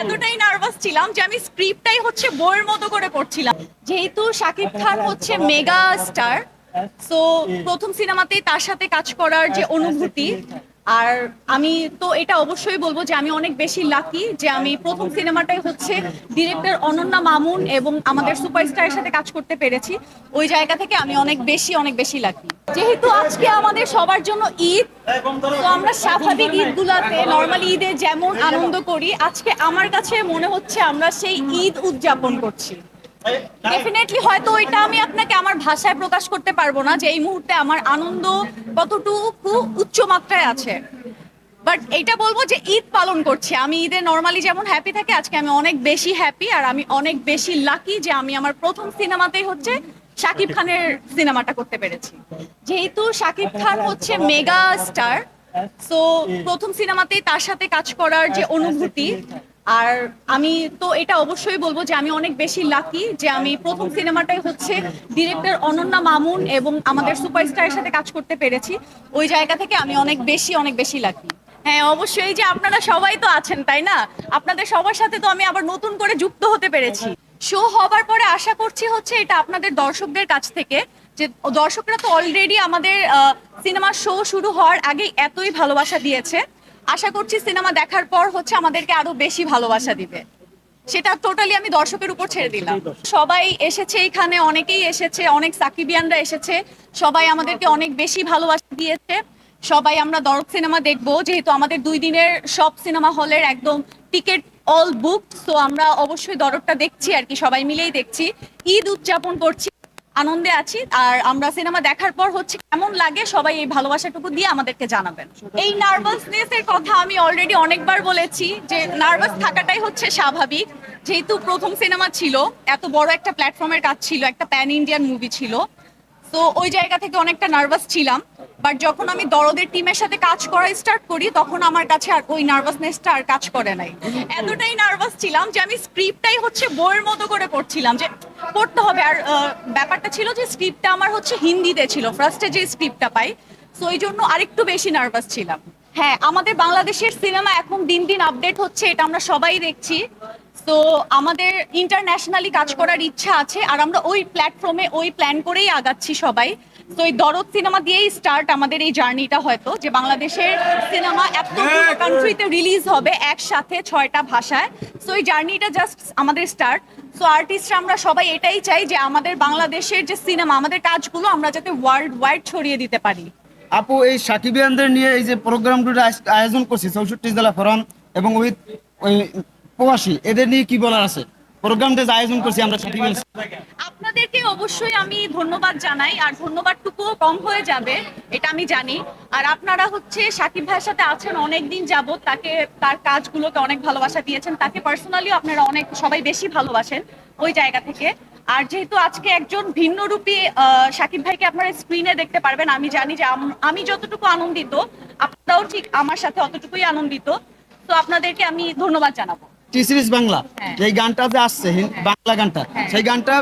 এতটাই নার্ভাস ছিলাম যে আমি স্ক্রিপ্টটাই হচ্ছে বইয়ের মতো করে পড়ছিলাম। যেহেতু শাকিব খান হচ্ছে মেগা স্টার সো প্রথম সিনেমাতেই তার সাথে কাজ করার যে অনুভূতি আর আমি তো এটা অবশ্যই বলব যে আমি অনেক বেশি লাকি যে আমি প্রথম সিনেমাটাই হচ্ছে ডিরেক্টর অনন্যা মামুন এবং আমাদের সুপারস্টারের সাথে কাজ করতে পেরেছি। ওই জায়গা থেকে আমি অনেক বেশি অনেক বেশি লাকি যেহেতু আজকে আমাদের সবার জন্য ঈদ, তো আমরা স্বাভাবিক ঈদ গুলাতে নর্মালি ঈদে যেমন আনন্দ করি, আজকে আমার কাছে মনে হচ্ছে আমরা সেই ঈদ উদযাপন করছি। ডেফিনেটলি হয়তো এটা আমি আপনাকে আমার ভাষায় প্রকাশ করতে পারব না যে এই মুহূর্তে আমার আনন্দ কতটুকু উচ্চ মাত্রায় আছে। বাট এটা বলব যে ঈদ পালন করছি। আমি ঈদে নর্মালি যেমন হ্যাপি থাকি, আজকে আমি অনেক বেশি হ্যাপি আর আমি অনেক বেশি লাকি যে আমি আমার প্রথম সিনেমাতেই হচ্ছে শাকিব খানের সিনেমাটা করতে পেরেছি। যেহেতু শাকিব খান হচ্ছে মেগা স্টার সো প্রথম সিনেমাতেই তার সাথে কাজ করার যে অনুভূতি আর আমি তো এটা অবশ্যই বলব যে আমি অনেক বেশি লাকি যে আমি প্রথম সিনেমাটাই হচ্ছে ডিরেক্টর অনন্যা মামুন এবং আমাদের সুপারস্টারের সাথে কাজ করতে পেরেছি। ওই জায়গা থেকে আমি অনেক বেশি অনেক বেশি লাকি হ্যাঁ অবশ্যই যে আপনারা সবাই তো আছেন, তাই না? আপনাদের সবার সাথে তো আমি আবার নতুন করে যুক্ত হতে পেরেছি। শো হবার পরে আশা করছি হচ্ছে এটা আপনাদের দর্শকদের কাছ থেকে যে দর্শকরা তো অলরেডি আমাদের সিনেমা শো শুরু হওয়ার আগে এতই ভালোবাসা দিয়েছে। আশা করছি সিনেমা দেখার পর হচ্ছে আমাদেরকে আরও বেশি ভালোবাসা দিবে। সেটা টোটালি আমি দর্শকের উপর ছেড়ে দিলাম। সবাই এসেছে এখানে অনেকেই এসেছে অনেক সাকিবিয়ানরা এসেছে। সবাই আমাদেরকে অনেক বেশি ভালোবাসা দিয়েছে। সবাই আমরা দরদ সিনেমা দেখব যেহেতু আমাদের দুই দিনের সব সিনেমা হলের একদম টিকিট অল বুক তো আমরা অবশ্যই দরদটা দেখছি আর কি সবাই মিলেই দেখছি। ঈদ উদযাপন করছি আনন্দে আছি। আর আমরা সিনেমা দেখার পর হচ্ছে কেমন লাগে সবাই এই ভালোবাসাটুকু দিয়ে আমাদেরকে জানাবেন। এই নার্ভাসনেস এর কথা আমি অলরেডি অনেকবার বলেছি যে নার্ভাস থাকাটাই হচ্ছে স্বাভাবিক। যেহেতু প্রথম সিনেমা ছিল, এত বড় একটা প্ল্যাটফর্মের কাজ ছিল, একটা প্যান ইন্ডিয়ান মুভি ছিল। তো ওই জায়গা থেকে অনেকটা নার্ভাস ছিলাম বাট যখন আমি দরদের টিমের সাথে কাজ করা স্টার্ট করি, তখন আমার কাছে আর ওই নার্ভাসনেসটা আর কাজ করে নাই। এতটাই নার্ভাস ছিলাম যে আমি স্ক্রিপ্টটাই হচ্ছে বইয়ের মতো করে পড়ছিলাম যে পড়তে হবে। আর ব্যাপারটা ছিল যে স্ক্রিপ্টটা আমার হচ্ছে হিন্দিতে ছিল ফার্স্টে যে স্ক্রিপ্টটা পাই সো ওই জন্য আরেকটু বেশি নার্ভাস ছিলাম। হ্যাঁ আমাদের বাংলাদেশের সিনেমা এখন দিন দিন আপডেট হচ্ছে, এটা আমরা সবাই দেখছি। তো আমাদের ইন্টারন্যাশনালি কাজ করার ইচ্ছা আছে আর আমরা ওই প্ল্যাটফর্মে ওই প্ল্যান করেই আগাচ্ছি সবাই। তো এই দরদ সিনেমা দিয়েই স্টার্ট আমাদের এই জার্নিটা হয়তো যে বাংলাদেশের সিনেমা এত কান্ট্রিতে রিলিজ হবে একসাথে ছয়টা ভাষায়। সো এই জার্নিটা জাস্ট আমাদের স্টার্ট সো আর্টিস্টরা আমরা সবাই এটাই চাই যে আমাদের বাংলাদেশের যে সিনেমা আমাদের কাজগুলো আমরা যাতে ওয়ার্ল্ড ওয়াইড ছড়িয়ে দিতে পারি। আপু এই সাকিবিয়ানদের নিয়ে এই যে প্রোগ্রামটা আয়োজন করছি চৌষট্টি জেলা ফোরাম এবং উইথ ওই প্রবাসী এদের নিয়ে কি বলার আছে? প্রোগ্রামটা যে আয়োজন করছি আমরা আপনাদেরকে অবশ্যই আমি ধন্যবাদ জানাই আর ধন্যবাদটুকুও কম হয়ে যাবে এটা আমি জানি। আর আপনারা হচ্ছে সাকিব ভাইয়ের সাথে আছেন অনেক দিন তাকে তার কাজগুলোকে অনেক ভালোবাসা দিয়েছেন তাকে পার্সোনালিও আপনারা অনেক সবাই বেশি ভালোবাসেন ওই জায়গা থেকে। আর যেহেতু আজকে একজন ভিন্নরূপী আহ, সাকিব ভাইকে আপনারা স্ক্রিনে দেখতে পারবেন আমি জানি যে আমি যতটুকু আনন্দিত আপনারাও ঠিক আমার সাথে অতটুকুই আনন্দিত। তো আপনাদেরকে আমি ধন্যবাদ জানাব। T series Bangla. হ্যাঁ। এই গানটা যে আসছে বাংলা গানটা হ্যাঁ। সেই গানটা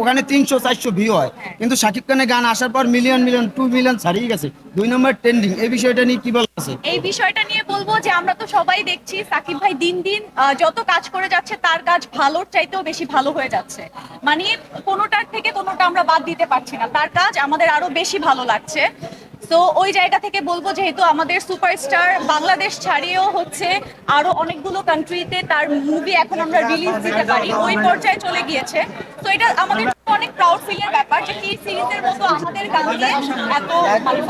ওখানে তিনশো চারশো ভিউ হয়। কিন্তু সাকিব খানের গান আসার পর মিলিয়ন মিলিয়ন টু মিলিয়ন ছাড়িয়ে গেছে। দুই নম্বর ট্রেন্ডিং এই বিষয়টা নিয়ে কি বলা আছে? এই বিষয়টা নিয়ে বলব যে আমরা তো সবাই দেখছি সাকিব ভাই দিন দিন যত কাজ করে যাচ্ছে তার কাজ ভালোর চাইতেও বেশি ভালো হয়ে যাচ্ছে। মানে কোনোটার থেকে কোনোটা আমরা বাদ দিতে পারছি না। তার কাজ আমাদের আরও বেশি ভালো লাগছে। তো ওই জায়গা থেকে বলব যেহেতু আমাদের সুপারস্টার বাংলাদেশ ছাড়িয়েও হচ্ছে আরও অনেকগুলো কান্ট্রিতে তার মুভি এখন আমরা রিলিজ দিতে পারি। ওই পর্যায়ে চলে গিয়েছে। তো এটা আমাদের অনেক প্রাউড ফিলের ব্যাপার যে কি সিরিজের মতো আমাদের গান দিয়ে এত ভালো